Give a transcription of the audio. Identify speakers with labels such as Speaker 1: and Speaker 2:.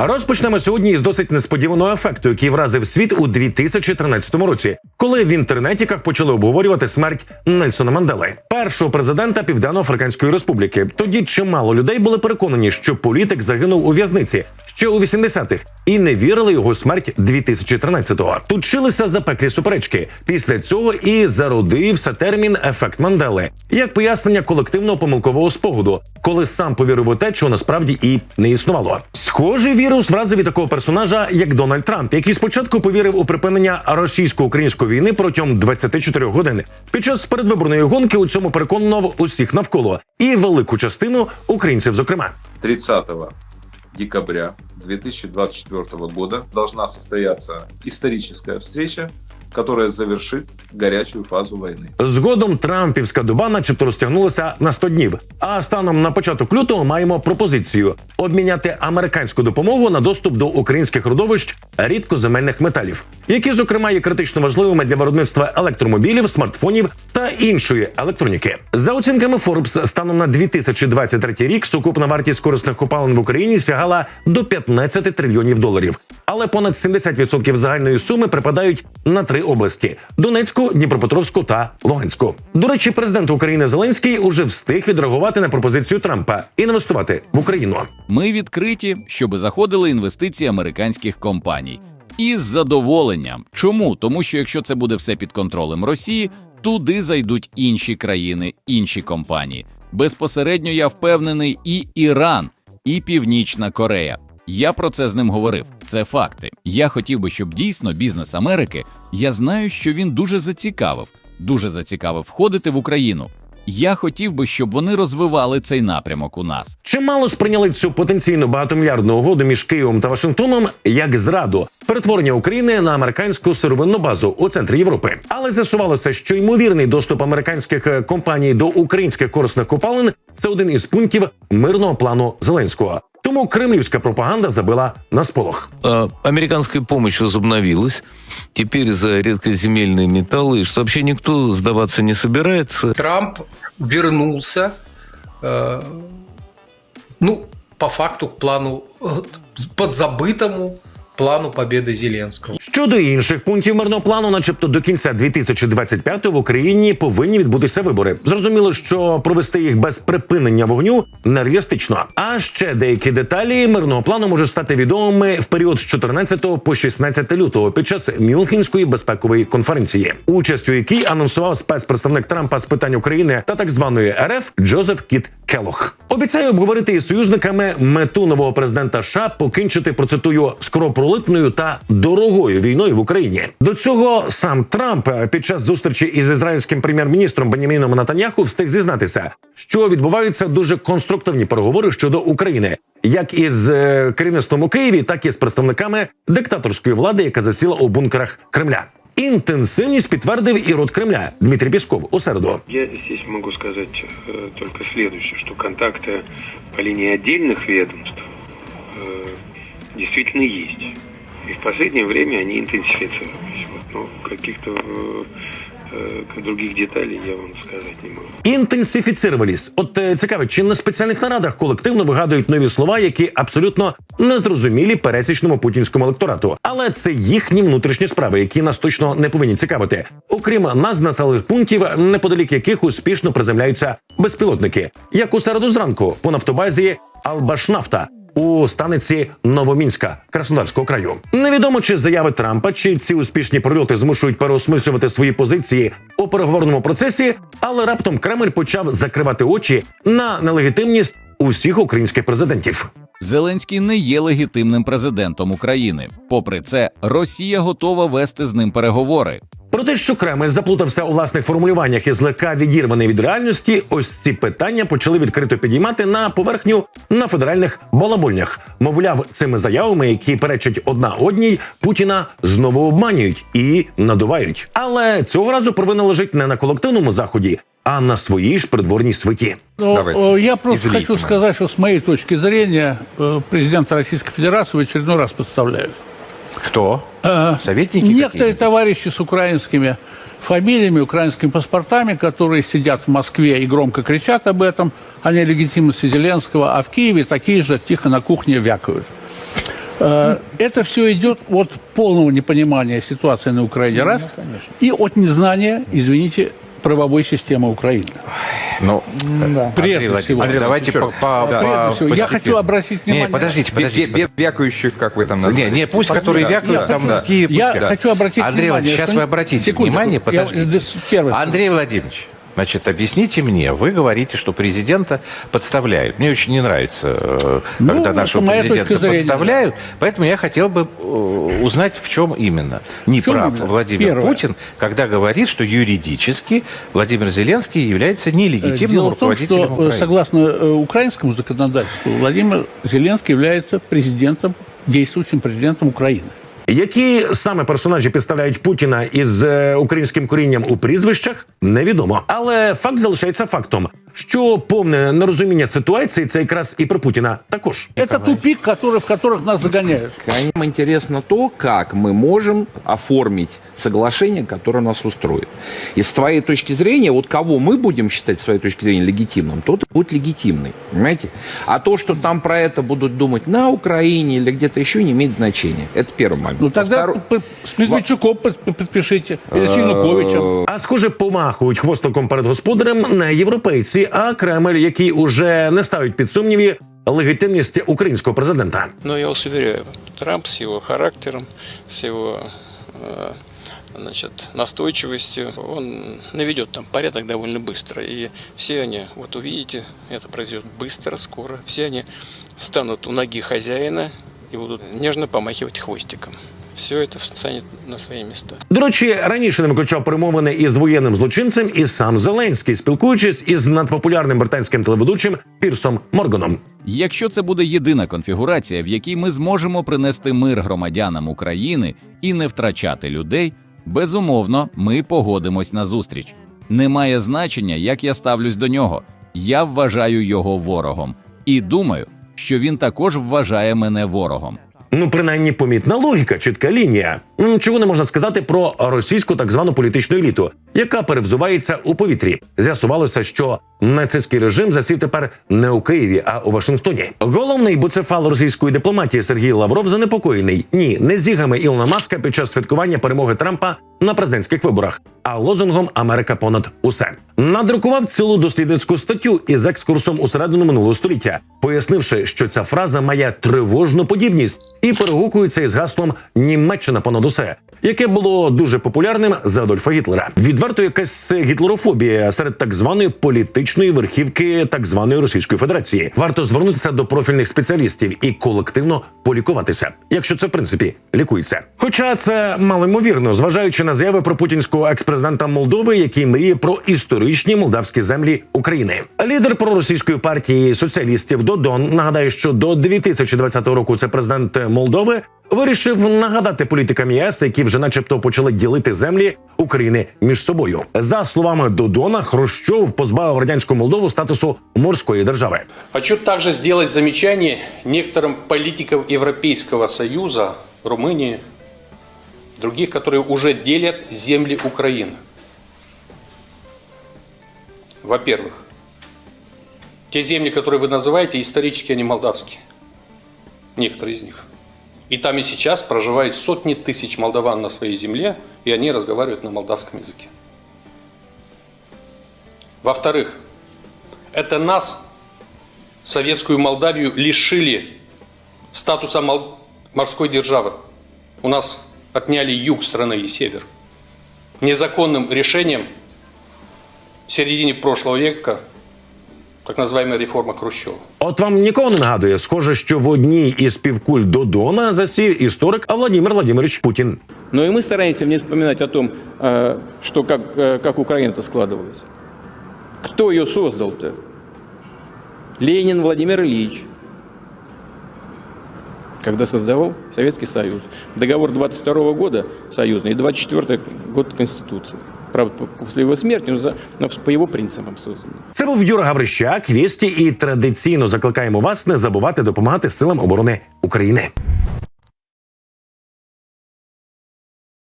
Speaker 1: А розпочнемо сьогодні із досить несподіваного ефекту, який вразив світ у 2013 році, коли в інтернетіках почали обговорювати смерть Нельсона Мандели, першого президента Південно-Африканської Республіки. Тоді чимало людей були переконані, що політик загинув у в'язниці ще у 80-х і не вірили його смерть 2013-го. Тут шилися запеклі суперечки. Після цього і зародився термін ефект Мандели як пояснення колективного помилкового спогаду, коли сам повірив у те, що насправді і не існувало. Схожий вірус вразив такого персонажа, як Дональд Трамп, який спочатку повірив у припинення російсько-української війни протягом 24 годин. Під час передвиборної гонки у цьому переконував усіх навколо і велику частину українців, зокрема.
Speaker 2: 30 декабря 2024 года должна состояться историческая встреча, которая завершит горячую фазу войны.
Speaker 1: Згодом Трампівська доба, начебто, розтягнулася на 100 днів. А станом на початок лютого маємо пропозицію обміняти американську допомогу на доступ до українських родовищ рідкоземельних металів, які, зокрема, є критично важливими для виробництва електромобілів, смартфонів та іншої електроніки. За оцінками Forbes, станом на 2023 рік сукупна вартість корисних копалин в Україні сягала до 15 трильйонів доларів. Але понад 70% загальної суми припадають на три області: Донецьку, Дніпропетровську та Луганську. До речі, президент України Зеленський уже встиг відреагувати на пропозицію Трампа інвестувати в Україну.
Speaker 3: Ми відкриті, щоби заходили інвестиції американських компаній. І з задоволенням. Чому? Тому що якщо це буде все під контролем Росії, туди зайдуть інші країни, інші компанії. Безпосередньо я впевнений, і Іран, і Північна Корея. Я про це з ним говорив. Це факти. Я хотів би, щоб дійсно бізнес Америки. Я знаю, що він дуже зацікавив, дуже зацікавив входити в Україну. Я хотів би, щоб вони розвивали цей напрямок у нас.
Speaker 1: Чимало сприйняли цю потенційно багатомільярдну угоду між Києвом та Вашингтоном як зраду перетворення України на американську сировинну базу у центрі Європи. Але з'ясувалося, що ймовірний доступ американських е, компаній до українських корисних копалин це один із пунктів мирного плану Зеленського. Тому кремлівська пропаганда забила на сполох.
Speaker 4: А, Американская помощь возобновилась. Теперь за редкоземельные металлы, что вообще никто сдаваться не собирается.
Speaker 5: Трамп вернулся, э, ну, по факту к плану, э, подзабытому плану победы Зеленского.
Speaker 1: Щодо інших пунктів мирного плану, начебто до кінця 2025 в Україні повинні відбутися вибори. Зрозуміло, що провести їх без припинення вогню нереалістично. А ще деякі деталі мирного плану можуть стати відомими в період з 14 по 16 лютого під час Мюнхенської безпекової конференції, участь у якій анонсував спецпредставник Трампа з питань України та так званої РФ Джозеф Кіт Келох. Обіцяє обговорити із союзниками мету нового президента США покінчити процитую скоропролитною та дорогою війною в Україні. До цього сам Трамп е, під час зустрічі із ізраїльським прем'єр-міністром Беняміном Натаньяху встиг зізнатися, що відбуваються дуже конструктивні переговори щодо України, як із е, керівництвом у Києві, так і з представниками диктаторської влади, яка засіла у бункерах Кремля. Інтенсивність підтвердив і рот Кремля Дмитрій Пісков у середу.
Speaker 6: Я здесь могу сказать э, только следующее, что контакты по линии отдельных ведомств э, действительно есть. И в последнее время они интенсифицировались. Вот, но каких-то э, э, других деталей я вам сказать не могу.
Speaker 1: Інтенсифіцирувалість. От е, цікаво, чи на спеціальних нарадах колективно вигадують нові слова, які абсолютно незрозумілі пересічному путінському електорату. Але це їхні внутрішні справи, які нас точно не повинні цікавити. Окрім нас, населених пунктів, неподалік яких успішно приземляються безпілотники, як у середу зранку по нафтобазі Албашнафта. У станиці Новомінська Краснодарського краю невідомо чи заяви Трампа, чи ці успішні прольоти змушують переосмислювати свої позиції у переговорному процесі, але раптом Кремль почав закривати очі на нелегітимність усіх українських президентів.
Speaker 3: Зеленський не є легітимним президентом України. Попри це, Росія готова вести з ним переговори.
Speaker 1: Про те, що Кремль заплутався у власних формулюваннях і злегка відірваний від реальності, ось ці питання почали відкрито підіймати на поверхню на федеральних балабольнях. Мовляв, цими заявами, які перечать одна одній, Путіна знову обманюють і надувають. Але цього разу провина лежить не на колективному заході, а на своїй ж придворній свиті.
Speaker 7: Ну,
Speaker 8: Давайте,
Speaker 7: э, я просто хочу
Speaker 8: нам.
Speaker 7: сказать, что с моей точки зрения э, президента Российской Федерации в очередной раз подставляют.
Speaker 8: Кто?
Speaker 7: Э,
Speaker 8: Советники
Speaker 7: Некоторые товарищи с украинскими фамилиями, украинскими паспортами, которые сидят в Москве и громко кричат об этом, о нелегитимности Зеленского, а в Киеве такие же тихо на кухне вякают. Э, Это все идет от полного непонимания ситуации на Украине, раз, и от незнания, извините, правовой системы Украины.
Speaker 8: Ну,
Speaker 7: Прежде
Speaker 8: Андрей Владимирович,
Speaker 7: всего.
Speaker 8: давайте по, по-
Speaker 7: Прежде
Speaker 8: по-
Speaker 7: всего, я
Speaker 8: постепенно.
Speaker 7: хочу обратить
Speaker 8: Не,
Speaker 7: внимание...
Speaker 8: подождите,
Speaker 9: Без,
Speaker 8: подождите.
Speaker 9: без вякающих, как вы там
Speaker 8: Не,
Speaker 9: назвали.
Speaker 8: не, пусть, которые вякают,
Speaker 7: Я
Speaker 8: там
Speaker 7: хочу-
Speaker 8: в Киеве
Speaker 7: я
Speaker 8: пусть вякают.
Speaker 7: хочу обратить
Speaker 8: Андрей
Speaker 7: внимание,
Speaker 8: Владимирович, сейчас
Speaker 7: что-
Speaker 8: вы обратите
Speaker 7: Секундочку,
Speaker 8: внимание,
Speaker 7: я-
Speaker 8: подождите.
Speaker 7: здесь первое.
Speaker 8: Андрей Владимирович, значит, объясните мне, вы говорите, что президента подставляют. Мне очень не нравится, э,
Speaker 7: Ну,
Speaker 8: когда нашего президента подставляют, поэтому я хотел бы э, узнать, в чем именно. Не
Speaker 7: В чем
Speaker 8: прав
Speaker 7: именно?
Speaker 8: Владимир
Speaker 7: Первое.
Speaker 8: Путин, когда говорит, что юридически Владимир Зеленский является нелегитимным
Speaker 7: Дело в том,
Speaker 8: руководителем
Speaker 7: что, э,
Speaker 8: Украины.
Speaker 7: согласно украинскому законодательству, Владимир Зеленский является президентом, действующим президентом Украины.
Speaker 1: Які саме персонажі підставляють Путіна із е, українським корінням у прізвищах, невідомо. Але факт залишається фактом, що повне нерозуміння ситуації це якраз і про Путіна також.
Speaker 7: Это тупик, который, в которых нас загоняют.
Speaker 9: Нам интересно то, как мы можем оформить соглашение, которое нас устроит. И с твоей точки зрения, вот кого мы будем считать с твоей точки зрения легитимным, тот и будет легитимный. Понимаете? А то, что там про это будут думать на Украине или где-то еще, не имеет значения. Это первый момент.
Speaker 7: Ну тогда
Speaker 9: Второй-
Speaker 7: п- с Медведчуком под- подпишите, или с Януковичем.
Speaker 1: А схоже, помахують хвостиком перед господарем не європейці, а Кремль, який уже не ставить під сумніві легітимність українського президента.
Speaker 10: Но я вас уверяю, Трамп с его характером, с его э, значит, настойчивостью, он наведет там порядок довольно быстро. И все они, вот увидите, это произойдет быстро, скоро. Все они станут у ноги хозяина и будут нежно помахивать хвостиком. Все это встанет на свои места.
Speaker 1: До речі, раніше не виключав перемовини із воєнним злочинцем і сам Зеленський, спілкуючись із надпопулярним британським телеведучим Пірсом Морганом.
Speaker 3: Якщо це буде єдина конфігурація, в якій ми зможемо принести мир громадянам України і не втрачати людей, безумовно, ми погодимось на зустріч. Немає значення, як я ставлюсь до нього. Я вважаю його ворогом і думаю, що він також вважає мене ворогом.
Speaker 1: Ну, принаймні, помітна логіка, чітка лінія. Чого не можна сказати про російську так звану політичну еліту, яка перевзувається у повітрі. З'ясувалося, що нацистський режим засів тепер не у Києві, а у Вашингтоні. Головний буцефал російської дипломатії Сергій Лавров занепокоєний ні, не зігами Ілона Маска під час святкування перемоги Трампа на президентських виборах, а лозунгом Америка понад усе надрукував цілу дослідницьку статтю із екскурсом у середину минулого століття, пояснивши, що ця фраза має тривожну подібність і перегукується із гаслом Німеччина понад усе, яке було дуже популярним за Адольфа Гітлера. Відверто якась гітлерофобія серед так званої політичної верхівки так званої Російської Федерації. Варто звернутися до профільних спеціалістів і колективно полікуватися, якщо це в принципі лікується. Хоча це малоймовірно, зважаючи на заяви про путінського експрезидента Молдови, який мріє про історичні молдавські землі України. Лідер проросійської партії соціалістів Додон нагадає, що до 2020 року це президент Молдови вирішив нагадати політикам ЄС, які вже, начебто, почали ділити землі України між собою. За словами Додона, Хрущов позбавив радянську Молдову статусу морської держави.
Speaker 11: Хочу также сделать замечание некоторым политикам Европейского Союза, Румынии, других, которые уже делят земли Украины. Во-первых, те земли, которые вы называете, исторически они молдавские. Некоторые из них. И там и сейчас проживают сотни тысяч молдаван на своей земле, и они разговаривают на молдавском языке. Во-вторых, это нас, советскую Молдавию, лишили статуса морской державы. У нас отняли юг страны и север. Незаконным решением в середине прошлого века, так называемая реформа Хрущева.
Speaker 1: От вам нікого не нагадує. Схоже, що в одній із півкуль Додона засів історик а Владимир Владимирович Путін.
Speaker 12: Но и мы стараемся не вспоминать о том, э, что как, э, как Украина-то складывалась. Кто ее создал-то? Ленин Владимир Ильич. Когда создавал Советский Союз. Договор 22 года союзный и 24 год Конституции. Правда, по- после его смерти, но, за- но по его принципам создано.
Speaker 1: Це був Юра Гаврищак. Вісті і традиційно закликаємо вас не забувати допомагати силам оборони України.